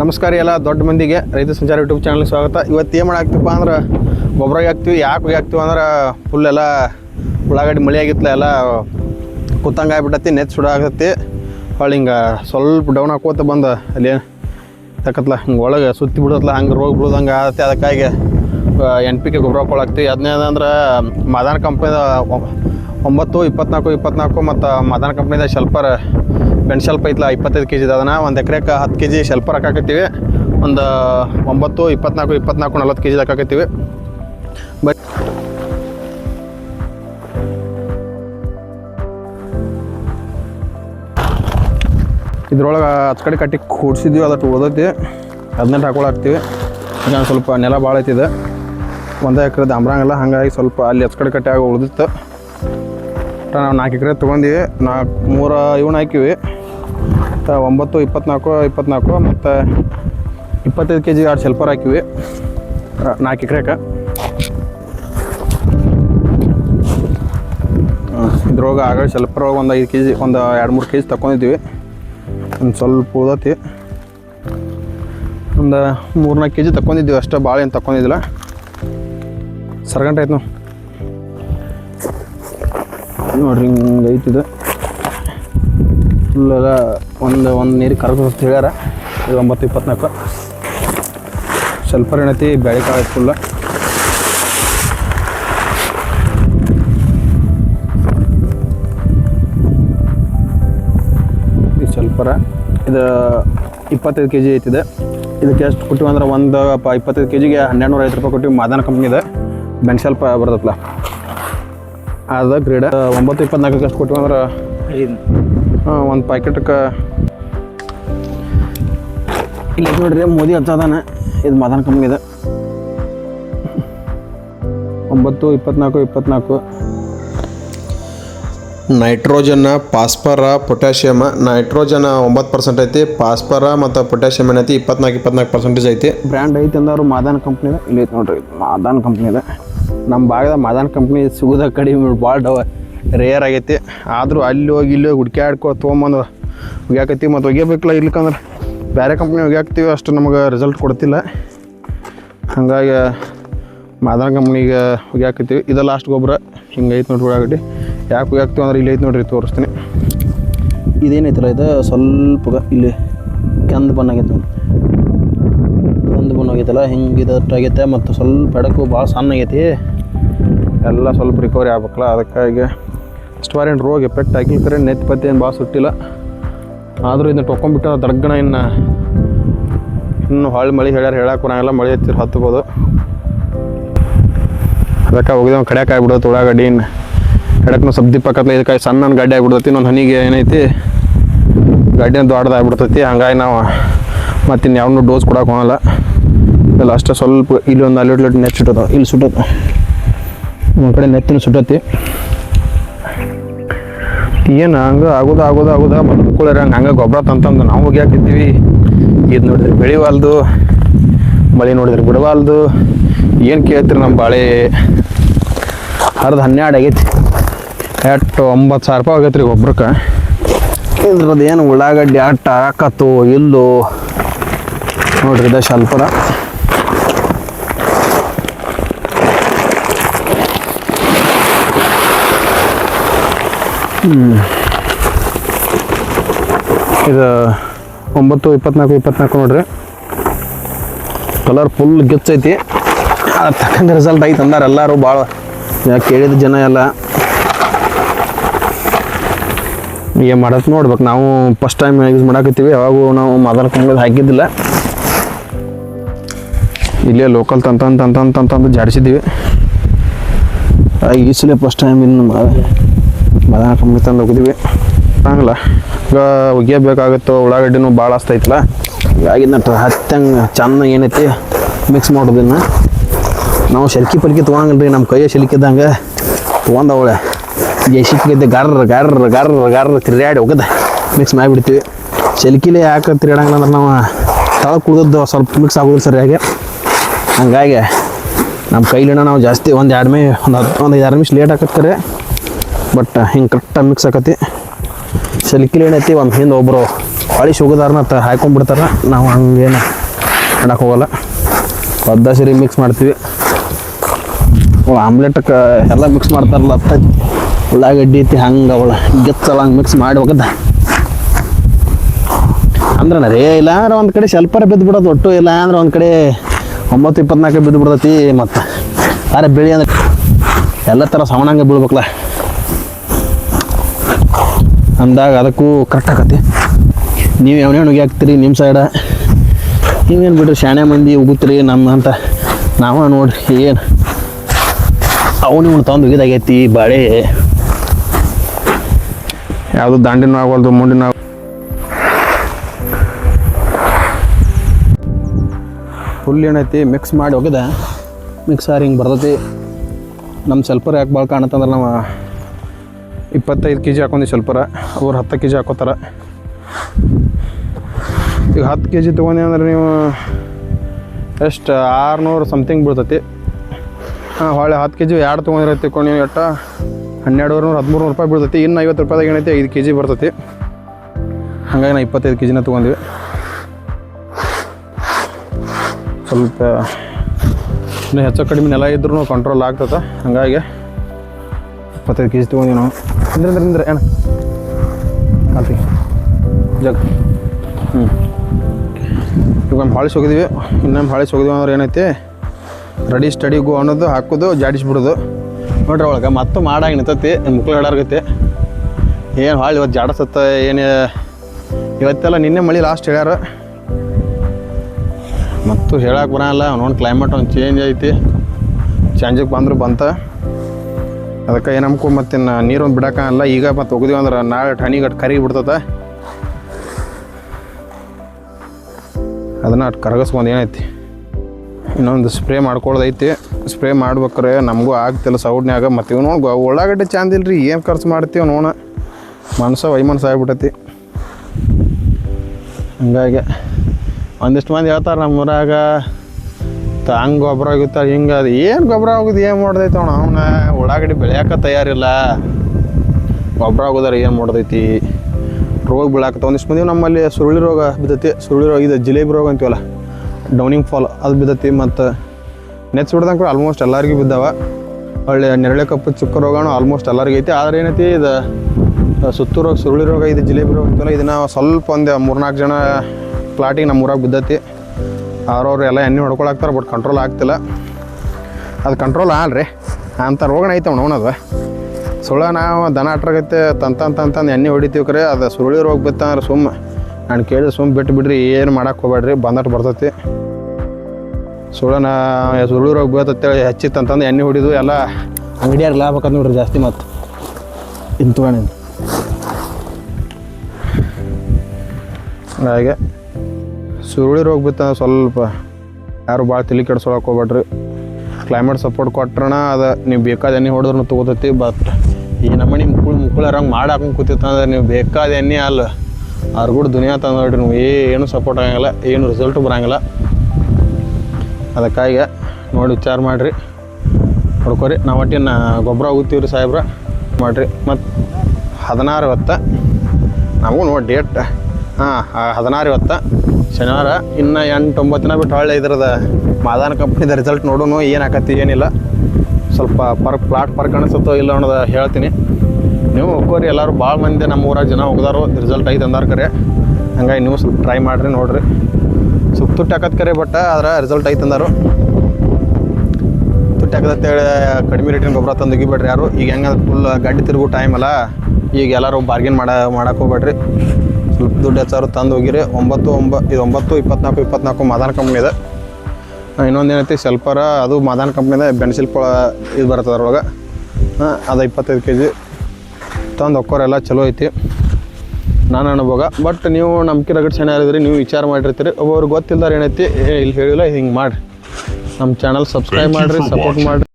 ನಮಸ್ಕಾರ ಎಲ್ಲ ದೊಡ್ಡ ಮಂದಿಗೆ. ರೈತ ಸಂಚಾರ ಯೂಟ್ಯೂಬ್ ಚಾನಲ್ಗೆ ಸ್ವಾಗತ. ಇವತ್ತು ಏನು ಮಾಡಾಕ್ತಿವಪ್ಪ ಅಂದ್ರೆ ಗೊಬ್ಬರ ಹಾಕ್ತೀವಿ, ಯಾಕೆ ಹಾಕ್ತೀವಿ ಅಂದ್ರೆ ಫುಲ್ ಎಲ್ಲ ಉಳ್ಳಾಗಡ್ಡಿ ಮಳೆ ಆಗಿತ್ತಲ್ಲ ಎಲ್ಲ ಕುತ್ತಂಗೆ ಆಗ್ಬಿಟ್ಟತಿ ನೆತ್ ಸುಡ ಆಗತ್ತೆ. ಹಿಂಗೆ ಸ್ವಲ್ಪ ಡೌನ್ ಹಾಕೋತ ಬಂದ ಅಲ್ಲಿ ತಕ್ಕತ್ಲ ಹಿಂಗೆ ಒಳಗೆ ಸುತ್ತಿ ಬಿಡತ್ಲ, ಹಂಗೆ ರೋಗ ಬಿಡೋದಂಗೆ ಆಗತ್ತೆ ಅದಕ್ಕಾಗಿ ಎನ್ ಪಿ ಕೆ ಗೊಬ್ಬರ ಹಾಕೊಳಕ್ತಿವಿ. ಅದನ್ನೇ ಅಂದ್ರೆ, ಮಾದಾನ ಕಂಪ್ನಿದ ಒಂಬತ್ತು, ಇಪ್ಪತ್ನಾಲ್ಕು ಇಪ್ಪತ್ನಾಲ್ಕು ಮತ್ತು ಮದನ ಕಂಪ್ನಿದ ಶೆಲ್ಪರ್, ಬೆಂಡ್ ಶೆಲ್ಪ ಐತ್ಲ, ಇಪ್ಪತ್ತೈದು ಕೆ ಜಿದ ಅದನ್ನ. ಒಂದು ಎಕರೆಗೆ ಹತ್ತು ಕೆ ಜಿ ಶೆಲ್ಪರ್ ಹಾಕಾಕತ್ತೀವಿ. ಒಂದು, ಒಂಬತ್ತು, ಇಪ್ಪತ್ನಾಲ್ಕು ಇಪ್ಪತ್ನಾಲ್ಕು, ನಲ್ವತ್ತು ಕೆ ಜಿ ಹಾಕಾಕತ್ತೀವಿ ಬಟ್ ಇದ್ರೊಳಗೆ ಹತ್ತು ಕಡೆ ಕಟ್ಟಿ ಕೂಡಿಸಿದ್ವಿ ಅದಕ್ಕೆ ಉಳ್ದೈತಿ. ಹದಿನೆಂಟು ಹಾಕೊಳಾಕ್ತೀವಿ ಒಂದ್ ಸ್ವಲ್ಪ ನೆಲ ಭಾಳ ಐತಿದೆ ಒಂದೇ ಎಕರೆ ದಾಮ್ರಂಗಲ್ಲ ಹಾಗಾಗಿ ಸ್ವಲ್ಪ ಅಲ್ಲಿ ಹತ್ತು ಕಡೆ ಕಟ್ಟಿ ಆಗಿ ಉಳ್ದಿತ್ತು. ಒಟ್ಟು ನಾವು ನಾಲ್ಕು ಎಕರೆ ತೊಗೊಂಡಿವಿ. ನಾಲ್ಕು ಮೂರು ಇವನ್ನ ಹಾಕಿವಿ. ಮತ್ತು ಒಂಬತ್ತು, ಇಪ್ಪತ್ನಾಲ್ಕು ಇಪ್ಪತ್ನಾಲ್ಕು, ಮತ್ತು ಇಪ್ಪತ್ತೈದು ಕೆ ಜಿ ಎರಡು ಶೆಲ್ಪರ್ ಹಾಕಿವಿ. ನಾಲ್ಕು ಎಕರೆಗೆ ಇದ್ರೊಳಗೆ ಆಗ ಶೆಲ್ಪರ್ ಒಳಗೆ ಒಂದು ಐದು ಕೆ ಜಿ ಒಂದು ಎರಡು ಮೂರು ಕೆ ಜಿ ತಗೊಂಡಿದ್ದೀವಿ ಒಂದು ಸ್ವಲ್ಪ ಉದತಿ ಒಂದು ಮೂರ್ನಾಲ್ಕು ಕೆ ಜಿ ತಗೊಂಡಿದ್ದೀವಿ ಅಷ್ಟೇ ಭಾಳ ಏನು ತಗೊಂಡಿದ್ದಿಲ್ಲ ಸರ್ಗಂಟ ಆಯ್ತು ನಾವು ನೋಡ್ರಿ ಹಿಂಗೆ ಐತಿದು. ಫುಲ್ ಒಂದು ಒಂದು ನೀರು ಕರ್ದು ತಿಳ್ಯಾರ ಇದು ಒಂಬತ್ತು ಇಪ್ಪತ್ನಾಲ್ಕು. ಸ್ವಲ್ಪ ಏನೈತಿ? ಬೆಳೆ ಕಾಳು ಫುಲ್ಲ ಇದು ಸ್ವಲ್ಪರ ಇದು ಇಪ್ಪತ್ತೈದು ಕೆ ಜಿ ಐತಿದೆ. ಇದಕ್ಕೆ ಎಷ್ಟು ಕೊಟ್ಟಿವಿ ಅಂದ್ರೆ ಒಂದು ಇಪ್ಪತ್ತೈದು ಕೆ ಜಿಗೆ ಹನ್ನೆರಡು ನೂರ ಐವತ್ತು ರೂಪಾಯಿ ಕೊಟ್ಟಿವಿ ಮಾದಾನ ಕಂಪ್ನಿದೆ ಬೆನ್ ಸ್ವಲ್ಪ ಬರ್ತೈತಲ್ಲ ಅದ ಗ್ರೇಡ. ಒಂಬತ್ತು ಇಪ್ಪತ್ನಾಲ್ಕಕ್ಕೆ ಅಷ್ಟು ಕೊಟ್ಟಿವಿ ಅಂದ್ರೆ ಹಾಂ ಒಂದು ಪ್ಯಾಕೆಟ್ಗೆ ಇಲ್ಲಿ ನೋಡ್ರಿ ಮೋದಿ ಹಚ್ಚದಾನ ಇದು ಮಾದಾನ ಕಂಪ್ನಿದೆ ಒಂಬತ್ತು ಇಪ್ಪತ್ನಾಲ್ಕು ಇಪ್ಪತ್ನಾಲ್ಕು. ನೈಟ್ರೋಜನ್ನ ಪಾಸ್ಪರ ಪೊಟ್ಯಾಷಿಯಮ. ನೈಟ್ರೋಜನ್ ಒಂಬತ್ತು ಪರ್ಸೆಂಟ್ ಐತಿ ಪಾಸ್ಪರ ಮತ್ತು ಪೊಟ್ಯಾಷಿಯಮ್ ಏನೈತಿ ಇಪ್ಪತ್ನಾಲ್ಕು ಇಪ್ಪತ್ನಾಲ್ಕು ಪರ್ಸೆಂಟೇಜ್ ಐತಿ. ಬ್ರ್ಯಾಂಡ್ ಐತಿ ಅಂದವ್ರು ಮಾದಾನ್ ಕಂಪ್ನಿದ ಇಲ್ಲಿ ಐತಿ ನೋಡ್ರಿ ಇದು ಮಾದಾನ್ ಕಂಪ್ನಿದ ನಮ್ಮ ಭಾಗದಾಗ ಮಾದನ ಕಂಪ್ನಿ ಸಿಗೋದ ಕಡಿಮೆ ಭಾಳ ಡವ ರೇರ್ ಆಗೈತಿ. ಆದರೂ ಅಲ್ಲಿ ಹೋಗಿ ಇಲ್ಲಿ ಹೋಗಿ ಹುಡ್ಕ್ಯಾಡ್ಕೊ ತೊಗೊಂಬಂದು ಹೋಗ್ಯಾಕತಿ ಮತ್ತು ಒಗ್ಯಬೇಕಲ್ಲ ಇರ್ಲಿಕ್ಕಂದ್ರೆ ಬೇರೆ ಕಂಪ್ನಿ ಒಗ್ಯಾಕ್ತೀವಿ ಅಷ್ಟು ನಮಗೆ ರಿಸಲ್ಟ್ ಕೊಡ್ತಿಲ್ಲ. ಹಾಗಾಗಿ ಮಾದನ್ ಕಂಪ್ನಿಗೆ ಒಗ್ಯಾಕತ್ತೀವಿ. ಇದು ಲಾಸ್ಟ್ ಗೊಬ್ಬರ, ಹಿಂಗೆ ಐತೆ ನೋಡ್ರಿ ಉಳ್ಳಾಗಡ್ಡಿ. ಯಾಕೆ ಒಗ್ಯಾಕ್ತೀವಿ ಅಂದ್ರೆ ಇಲ್ಲಿ ಐತೆ ನೋಡ್ರಿ ತೋರಿಸ್ತೀನಿ. ಇದೇನೈತಲ್ಲ ಇದು? ಸ್ವಲ್ಪ ಇಲ್ಲಿ ಕೆಂದು ಬಣ್ಣಾಗೈತೆ ಕೆಂದು ಒಂದು ಬಣ್ಣ ಆಗೈತಲ್ಲ, ಹಿಂಗೆ ಆಗೈತೆ. ಮತ್ತು ಸ್ವಲ್ಪ ಎಡಕು ಭಾಳ ಸಣ್ಣ ಆಗೈತಿ. ಎಲ್ಲ ಸ್ವಲ್ಪ ರಿಕವರಿ ಆಗ್ಬೇಕಲ್ಲ, ಅದಕ್ಕಾಗಿ ಅಷ್ಟುವಾರೇನು ರೋಗ ಎಫೆಕ್ಟ್ ಆಗಿಲ್ಕರೆ ನೆತ್ತಿ ಪತ್ತಿ ಏನು ಭಾಳ ಸುಟ್ಟಿಲ್ಲ. ಆದರೂ ಇದನ್ನ ಟೊಕೊಂಬಿಟ್ಟು ದಡ್ಗಣ ಇನ್ನು ಇನ್ನು ಹಾಳು ಮಳೆ ಹೇಳ್ಯಾರ ಹೇಳಕ್ಕೆ ಬರೋಂಗಿಲ್ಲ, ಮಳೆ ಹತ್ತಿರ ಹತ್ಬೋದು. ಅದಕ್ಕೆ ಹೋಗಿದ್ದೆ ಒಂದು ಕಡೆಯಕ್ಕೆ ಆಗ್ಬಿಡೋದು ಉಳ್ಳಾಗಡ್ಡಿ ಇನ್ನು. ಕಡಕ್ನು ಸಬ್ದಿ ಪಕ್ಕದಲ್ಲಿ ಇದಕ್ಕೆ ಸಣ್ಣ ಗಡ್ಡೆ ಆಗ್ಬಿಡ್ತೈತಿ, ಇನ್ನೊಂದು ಹನಿಗೆ ಏನೈತಿ, ಗಾಡಿನ ದೊಡ್ಡದಾಗ್ಬಿಡ್ತೈತಿ ಹಂಗಾಗಿ ನಾವು ಮತ್ತು ಇನ್ನು ಯಾವನ್ನೂ ಡೋಸ್ ಕೊಡೋಕೆ ಹೋಗಲ್ಲ. ಇಲ್ಲ, ಅಷ್ಟೇ ಸ್ವಲ್ಪ ಇಲ್ಲಿ ಒಂದು ಅಲ್ಲಿ ಲೋಟ್ ನೆಟ್ ಸುಟ್ಟದ ಇಲ್ಲಿ ಸುಟ್ಟದ. ಒಂದು ಕಡೆ ನೆತ್ತಿನ ಸುಟ್ಟತಿ ಏನು ಹಂಗೆ ಆಗೋದು ಆಗೋದು ಆಗೋದ ಮಲ್ಕೊಳ್ಳಾರ ಹಂಗೆ ಹಂಗೆ ಗೊಬ್ಬರ ತಂತಂದು ನಾವು ಹೋಗಿ ಹಾಕಿದ್ದೀವಿ ಇದು ನೋಡಿದ್ರೆ ಬೆಳಿವಾಲ್ದು ಮಳೆ ನೋಡಿದ್ರೆ ಬಿಡವಾಲ್ದು ಏನು ಕೇಳ್ತೀರಿ ನಮ್ಮ ಬಾಳೆ? ಅರ್ಧ ಹನ್ನೆರಡು ಆಗೈತಿ. ಎಷ್ಟು ಒಂಬತ್ತು ಸಾವಿರ ರೂಪಾಯಿ ಆಗೈತೆ ರೀ ಗೊಬ್ಬರಕ್ಕೆ ಇದ್ರದ್ದು ಏನು ಉಳ್ಳಾಗಡ್ಡಿ, ಅಟ್ಟ ಹಾಕತ್ತು ಇಲ್ಲೋ. ನೋಡ್ರಿ ಇದ ಶಲ್ಪರ ಇದು ಒಂಬತ್ತು, ಇಪ್ಪತ್ನಾಲ್ಕು ಇಪ್ಪತ್ನಾಲ್ಕು ನೋಡ್ರಿ. ಕಲರ್ ಫುಲ್ ಗಿಚ್ಚೈತಿ. ತಕ್ಕಂಗೆ ರಿಸಲ್ಟ್ ಐತೆ ಅಂದಾರೆ ಎಲ್ಲರೂ ಭಾಳ ಕೇಳಿದ ಜನ ಎಲ್ಲ. ಏನು ಮಾಡೋದು ನೋಡ್ಬೇಕು. ನಾವು ಫಸ್ಟ್ ಟೈಮ್ ಯೂಸ್ ಮಾಡಾಕತ್ತೀವಿ. ಯಾವಾಗೂ ನಾವು ಮದರ್ ಕಂಪ್ನಿದು ಹಾಕಿದ್ದಿಲ್ಲ. ಇಲ್ಲೇ ಲೋಕಲ್ ತಂತಂದು ತಂತಂದು ತಂತಂದು ಜಾಡಿಸಿದ್ದೀವಿ. ಈ ಸಲ ಫಸ್ಟ್ ಟೈಮ್ ಇನ್ನು ಮದನ ಕಂಪ್ನಿ ತಂದು ಹೋಗಿದ್ವಿ. ಹಂಗಲ್ಲ ಈಗ ಒಗ್ಯಬೇಕಾಗುತ್ತೋ ಉಳ್ಳಾಗಡ್ಡಿನೂ ಭಾಳ ಹಸ್ತೈತಲ್ಲ ಹೀಗಾಗಿ ನಟ್ಟು ಹತ್ತಂಗೆ ಚೆಂದ ಏನೈತಿ ಮಿಕ್ಸ್ ಮಾಡೋದನ್ನು ನಾವು ಶಲ್ಕಿ ಪಲ್ಕಿ ತೊಗೊಂಗಿಲ್ಲ ರೀ ನಮ್ಮ ಕೈಯ ಶಲ್ಕಿದ್ದಂಗೆ ತೊಗೊಂಡವಳೆ. ಜೆಸಿಪಿಗೆ ಗಾರ್ರ ಗಾರ್ರ ಗಾರ್ರ ಗಾರ್ರ ತಿರ್ಗಾಡಿ ಹೋಗದ. ಮಿಕ್ಸ್ ಮಾಡಿಬಿಡ್ತೀವಿ. ಶಲ್ಕಿಲೇ ಯಾಕೆ ತಿರ್ಗಾಡಂಗಿಲ್ಲ ಅಂದ್ರೆ ನಾವು ತಳ ಕುಡ್ದದ್ದು ಸ್ವಲ್ಪ ಮಿಕ್ಸ್ ಆಗೋದಿಲ್ಲ ಸರಿಯಾಗಿ ಹಂಗಾಗಿ ನಮ್ಮ ಕೈಲಿನ ನಾವು ಜಾಸ್ತಿ ಒಂದು ಎರಡು ಮೇ ಒಂದು ಹತ್ತು ಒಂದು ಐದು ನಿಮಿಷ ಲೇಟ್ ಆಕತ್ಕರೆ ಬಟ್ ಹಿಂಗೆ ಕರೆಕ್ಟಾಗಿ ಮಿಕ್ಸ್ ಆಕತಿ. ಸಲಿಕಿಲಿ ಏನೈತಿ ಒಂದು ಹಿಂದೆ ಒಬ್ಬರು ಹೊಳಿ ಸುಗದಾರನ ತ ಹಾಕೊಂಡ್ಬಿಡ್ತಾರೆ ನಾವು ಹಂಗೇನು ಮಾಡಕ್ಕೆ ಹೋಗಲ್ಲ. ಒದ್ದ ಸರಿ ಮಿಕ್ಸ್ ಮಾಡ್ತೀವಿ ಆಮ್ಲೆಟ್ಗೆ ಎಲ್ಲ ಮಿಕ್ಸ್ ಮಾಡ್ತಾರಲ್ಲ ಅತ್ತ. ಉಳ್ಳಾಗಡ್ಡಿ ಐತಿ, ಹಂಗೆ ಅವಳ ಗೆಚ್ಚಲ್ಲ ಹಂಗೆ ಮಿಕ್ಸ್ ಮಾಡಿ ಹೋಗದ. ಅಂದ್ರೆ ರೇ ಇಲ್ಲ ಅಂದ್ರೆ ಒಂದು ಕಡೆ ಸ್ವಲ್ಪರ ಬಿದ್ದು ಬಿಡೋದು ಒಟ್ಟು ಇಲ್ಲ ಅಂದ್ರೆ ಒಂದು ಕಡೆ ಒಂಬತ್ತು ಇಪ್ಪತ್ನಾಲ್ಕು ಬಿದ್ದು ಬಿಡ್ತೈತಿ ಮತ್ತು. ಅರೆ ಬೆಳಿ ಅಂದ್ರೆ ಎಲ್ಲ ಥರ ಸವಣಂಗೆ ಬೀಳ್ಬೇಕಲ್ಲ. ಅಂದಾಗ ಅದಕ್ಕೂ ಕರೆಕ್ಟ್ ಆಗತ್ತೆ. ನೀವು ಯಾವನೇ ನುಗ್ಗಿ ಹಾಕ್ತೀರಿ ನಿಮ್ಮ ಸೈಡ ನೀವೇನು ಬಿಡ್ರಿ ಶಾಣೆ ಮಂದಿ ಉಗುತ್ರಿ ನಮ್ಮ ಅಂತ. ನಾವ ನೋಡ್ರಿ ಏನು. ಅವನು ಇವ್ನು ತಂದು ಉಗಿದಾಗೈತಿ ಬಾಳೆ. ಯಾವುದು ದಾಂಡಿನೂ ಆಗವಲ್ದು ಮುಂಡಿನೂ ಆಗ ಫುಲ್ ಏನೈತಿ ಮಿಕ್ಸ್ ಮಾಡಿ ಒಗೆದ ಮಿಕ್ಸ್ ಆರ್ ಹಿಂಗೆ ಬರ್ತೈತಿ. ನಮ್ಮ ಸ್ವಲ್ಪ ಯಾಕೆ ಭಾಳ ಕಾಣತ್ತಂದ್ರೆ ನಾವು ಇಪ್ಪತ್ತೈದು ಕೆ ಜಿ ಹಾಕೊಂಡಿ ಸ್ವಲ್ಪರ ಅವ್ರು ಹತ್ತು ಕೆ ಜಿ ಹಾಕೋತಾರೆ. ಈಗ ಹತ್ತು ಕೆ ಜಿ ತೊಗೊಂಡಿ ಅಂದ್ರೆ ನೀವು ಎಷ್ಟು ಆರುನೂರು ಸಮಥಿಂಗ್ ಬೀಳ್ತೈತಿ. ಹಾಂ ಹೊಳೆ ಹತ್ತು ಕೆ ಜಿ ಎರಡು ತೊಗೊಂಡಿರತ್ತೆ ತಿಕ್ಕೊಂಡು ನೀವು ಹನ್ನೆರಡು ನೂರು ಹದಿಮೂರು ರೂಪಾಯಿ ಬೀಳ್ತೈತಿ. ಇನ್ನು ಐವತ್ತು ರೂಪಾಯಿದಾಗ ಏನೈತಿ? ಐದು ಕೆ ಜಿ ಬರ್ತೈತಿ. ಹಾಗಾಗಿ ನಾವು ಇಪ್ಪತ್ತೈದು ಕೆ ಜಿನ ತೊಗೊಂಡ್ವಿ. ಸ್ವಲ್ಪ ಇನ್ನೂ ಹೆಚ್ಚು ಕಡಿಮೆ ನೆಲ ಇದ್ರೂ ಕಂಟ್ರೋಲ್ ಆಗ್ತದೆ ಹಂಗಾಗಿ ಇಪ್ಪತ್ತೈದು ಕೆ ಜಿ ತೊಗೊಂಡಿ ನಾವು ಅಂದ್ರೆ ಅಂದ್ರೆ ಏನ ಕಾಲ್ತಿ ಜಗ್. ಹ್ಞೂ ಇವಾಗ ಹಾಳಿಸಿ ಹೋಗಿದ್ವಿ. ಇನ್ನೊಂದು ಹಾಳಿಸಿ ಹೋಗಿದ್ವಿ ಅಂದ್ರೆ ಏನೈತಿ? ರೆಡಿ ಸ್ಟಡಿ ಗೋ ಅನ್ನೋದು, ಹಾಕೋದು ಜಾಡಿಸ್ಬಿಡೋದು ನೋಡ್ರಿ ಒಳಗೆ, ಮತ್ತೆ ಮಾಡಾಗ ನಿಂತೈತಿ. ಮುಕ್ಳು ಹಿಡಾರ್ಗೈತಿ ಏನು ಹಾಳು ಇವತ್ತು ಜಾಡಸತ್ತ, ಏನು, ಇವತ್ತೆಲ್ಲ ನಿನ್ನೆ ಮಳೆ ಲಾಸ್ಟ್ ಹೇಳ್ಯಾರ. ಮತ್ತು ಹೇಳಕ್ಕೆ ಬರಲ್ಲ ಅವನೊಂದು ಕ್ಲೈಮೇಟ್ ಒಂದು ಚೇಂಜ್ ಐತಿ. ಚೇಂಜಿಗೆ ಬಂದ್ರು ಬಂತ. ಅದಕ್ಕೆ ಏನಮ್ಕೊ ಮತ್ತೆ ನೀರೊಂದು ಅಲ್ಲ, ಈಗ ಮತ್ತೆ ಹೋಗಿದ್ವಿ ಅಂದ್ರೆ ನಾಳೆ ಹನಿಗಟ್ಟು ಕರಿ ಬಿಡ್ತದ. ಅದನ್ನ ಅಟ್ ಕರಗಿಸ್ಕೊಂಡು ಏನೈತಿ? ಇನ್ನೊಂದು ಸ್ಪ್ರೇ ಮಾಡ್ಕೊಳ್ಳೋದೈತಿ ಸ್ಪ್ರೇ ಮಾಡ್ಬೇಕ್ರೆ ನಮಗೂ ಆಗ್ತಿಲ್ಲ ಸೌಡ್ನ್ಯಾಗ. ಮತ್ತೆ ಇವ್ ನೋಡಿ ಉಳ್ಳಾಗಡ್ಡೆ ಚಂದ ಇಲ್ರಿ, ಏನು ಖರ್ಚು ಮಾಡ್ತೀವಿ ನೋಣ ಮನಸ ವೈಮನಸ್ಸು ಆಗ್ಬಿಟ್ಟೈತಿ ಹಂಗಾಗಿ ಒಂದಿಷ್ಟು ಮಂದಿ ಹೇಳ್ತಾರೆ ನಮ್ಮ ಊರಾಗ ಹಂಗೆ ಗೊಬ್ಬರ ಆಗುತ್ತೆ ಹಿಂಗೆ ಅದು ಏನು ಗೊಬ್ಬರ ಆಗೋದು, ಏನು ಮಾಡ್ದೈತೆ ಅಣ್ಣ ಅವನ. ಉಳ್ಳಾಗಡ್ಡಿ ಬೆಳೆಯಾಕ ತಯಾರಿಲ್ಲ. ಗೊಬ್ಬರ ಆಗೋದಾರ ಏನು ಮಾಡ್ದೈತಿ? ರೋಗ ಬೀಳಾಕತ್ತ ಒಂದಿಷ್ಟು ಮಂದಿ ನಮ್ಮಲ್ಲಿ ಸುರುಳಿ ರೋಗ ಬಿದ್ದತಿ. ಸುರುಳಿ ರೋಗ ಇದು ಜಿಲೇಬಿ ರೋಗ ಅಂತೀವಲ್ಲ, ಡೌನಿಂಗ್ ಫಾಲ್ ಅದು ಬಿದ್ದೈತಿ ಮತ್ತು ನೆಚ್ಚು ಬಿಡ್ದಂಗೆ ಆಲ್ಮೋಸ್ಟ್ ಎಲ್ಲರಿಗೂ ಬಿದ್ದಾವ. ಒಳ್ಳೆ ನೆರಳೆ ಕಪ್ಪು ಚುಕ್ಕ ರೋಗನೂ ಆಲ್ಮೋಸ್ಟ್ ಎಲ್ಲರಿಗೂ ಐತಿ. ಆದ್ರೆ ಏನೈತಿ, ಇದು ಸುತ್ತು ರೋಗ, ಸುರುಳಿ ರೋಗ, ಇದು ಜಿಲೇಬಿ ರೋಗ ಅಂತೀವಲ್ಲ, ಇದನ್ನ ಸ್ವಲ್ಪ ಒಂದು ಮೂರ್ನಾಲ್ಕು ಜನ ಪ್ಲಾಟಿಗೆ ನಮ್ಮ ಊರಾಗ ಬಿದ್ದೈತಿ. ಅವ್ರವ್ರು ಎಲ್ಲ ಎಣ್ಣೆ ಹೊಡ್ಕೊಳಾಗ್ತಾರೆ ಬಟ್ ಕಂಟ್ರೋಲ್ ಆಗ್ತಿಲ್ಲ. ಅದು ಕಂಟ್ರೋಲ್ ಆಲ್ರಿ. ಅಂಥ ರೋಗನ ಐತೆ ಅವ್ನು ಅದು ಸುಳ್ಳ ನಾವು ದನ ಅಟ್ರಾಗೈತೆ ತಂತಂತ ಅಂತಂದು ಎಣ್ಣೆ ಹೊಡಿತೀವಿ ಕರೆ, ಅದು ಸುರುಳಿ ರೋಗ ಬಿತ್ತ ಅಂದ್ರೆ ಸುಮ್ಮ ನಾನು ಕೇಳಿದ್ರೆ ಸುಮ್ಮ ಬಿಟ್ಟು ಬಿಡ್ರಿ, ಏನು ಮಾಡಕ್ಕೆ ಹೋಗ್ಬೇಡ್ರಿ ಬಂದಟ್ಟು ಬರ್ತೈತಿ. ಸುಳ್ಳನ ಸುರುಳಿ ರೋಗ ಬೀಳ್ತೈತೆ ಹೆಚ್ಚಿತ್ತಂತಂದು ಎಣ್ಣೆ ಹೊಡಿದು ಎಲ್ಲ ಅಂಗಡಿಯಾರ ಲಾಭ ನೋಡ್ರಿ ಜಾಸ್ತಿ ಮತ್ತು. ಇನ್ ತೊಗೊಂಡು ಹಾಗೆ. ಸುರುಳಿ ರೋಗ ಬಿತ್ತ ಸ್ವಲ್ಪ ಯಾರು ಭಾಳ ತಲೆ ಕೆಡ್ಸೋಳಕ್ಕೆ ಹೋಗ್ಬೇಡ್ರಿ ಕ್ಲೈಮೇಟ್ ಸಪೋರ್ಟ್ ಕೊಟ್ರಣ, ಅದು ನೀವು ಬೇಕಾದ ಎಣ್ಣೆ ಹೊಡೆದ್ರೂ ತೊಗೋತೈತಿ ಬಟ್ ಈ ನಮ್ಮನೆ ಮುಕ್ಕಳು ಮುಕ್ಕಳು ಹಂಗೆ ಮಾಡಿ ಹಾಕೊಂಡು ಕೂತಿತ್ತು ಅಂದ್ರೆ ನೀವು ಬೇಕಾದ ಎಣ್ಣೆ ಅಲ್ಲ. ಅರ್ಗುಡ್ ದುನಿಯಾ ತಂದು ನೋಡ್ರಿ ನೀವು ಏನು ಸಪೋರ್ಟ್ ಆಗಂಗಿಲ್ಲ, ಏನು ರಿಸಲ್ಟ್ ಬರಂಗಿಲ್ಲ. ಅದಕ್ಕಾಗಿ ನೋಡಿ ವಿಚಾರ ಮಾಡಿರಿ. ನೋಡ್ಕೊರಿ, ನಾವು ಒಟ್ಟಿನ ಗೊಬ್ಬರ ಹೋಗ್ತೀವ್ರಿ ಸಾಹೇಬ್ರ. ಮಾಡಿರಿ. ಮತ್ತು ಹದಿನಾರು ಇವತ್ತು, ನಮಗೂ ನೋಡಿ ಡೇಟ್ ಹಾಂ ಹದಿನಾರು ಇವತ್ತು. ಶನಿವಾರ ಇನ್ನು ಎಂಟು ಒಂಬತ್ತು ದಿನ ಬಿಟ್ಟು ಹೊಳ್ಳೆ ಇದ್ರದ ಮಾದಾನ ಕಂಪ್ನಿದ ರಿಸಲ್ಟ್ ನೋಡೋನು ಏನು ಆಕತಿ ಏನಿಲ್ಲ. ಸ್ವಲ್ಪ ಪರ್ ಪ್ಲಾಟ್ ಪರ್ ಕಾಣಿಸುತ್ತೋ ಇಲ್ಲ ಅನ್ನೋದು ಹೇಳ್ತೀನಿ. ನೀವು ಹೋಗೋರಿ ಎಲ್ಲರೂ ಭಾಳ ಮಂದಿ ನಮ್ಮ ಊರಾಗ ಜನ ಹೋಗ್ದಾರು ರಿಸಲ್ಟ್ ಐತೆ ಅಂದಾರ ಕರೆ. ಹಂಗಾಗಿ ನೀವು ಸ್ವಲ್ಪ ಟ್ರೈ ಮಾಡಿರಿ, ನೋಡಿರಿ. ಸ್ವಲ್ಪ ತುಟ್ಟಿ ಹಾಕತ್ ಕರೆ ಬಟ್ ಆದ್ರೆ ರಿಸಲ್ಟ್ ಐತೆ ಅಂದಾರು. ತುಟ್ಟಿ ಹಾಕದಂತೇಳಿ ಕಡಿಮೆ ರೇಟಿನ ಗೊಬ್ಬರ ತಂದು ಯಾರು. ಈಗ ಹೆಂಗೆ ಫುಲ್ ಗಡ್ಡಿ ತಿರುಗು ಟೈಮ್ ಅಲ್ಲ. ಈಗ ಎಲ್ಲರೂ ಬಾರ್ಗೇನ್ ಮಾಡ ಹೋಗ್ಬೇಡ್ರಿ. ದುಡ್ಡು ಹೆಚ್ಚಾರು ತಂದು ಹೋಗಿರಿ. ಒಂಬತ್ತು ಒಂಬ ಇದು ಒಂಬತ್ತು ಇಪ್ಪತ್ನಾಲ್ಕು ಇಪ್ಪತ್ನಾಲ್ಕು ಮಾದಾನ ಕಂಪ್ನಿ ಇದೆ. ಇನ್ನೊಂದು ಏನೈತಿ ಸೆಲ್ಪರ ಅದು ಮಾದಾನ ಕಂಪ್ನಿದ ಬೆನ್ಸಿಲ್ಪ ಇದು ಬರ್ತದೆ ಅದ್ರೊಳಗೆ. ಹಾಂ ಅದು ಇಪ್ಪತ್ತೈದು ಕೆ ಜಿ ತಂದು ಒಕ್ಕೋರೆಲ್ಲ ಚಲೋ ಐತಿ. ನಾನು ಅನುಭೋಗ. ಬಟ್ ನೀವು ನಂಬಿಕೆ ರಗಡ್ ಚೆನ್ನಾಗಿ ಇದ್ರಿ ನೀವು ವಿಚಾರ ಮಾಡಿರ್ತೀರಿ. ಒಬ್ಬರು ಗೊತ್ತಿಲ್ದಾರ ಏನೈತಿ ಏ ಇಲ್ಲಿ ಹೇಳಿಲ್ಲ ಹಿಂಗೆ ಮಾಡಿರಿ. ನಮ್ಮ ಚಾನಲ್ ಸಬ್ಸ್ಕ್ರೈಬ್ ಮಾಡಿರಿ ಸಪೋರ್ಟ್ ಮಾಡಿರಿ.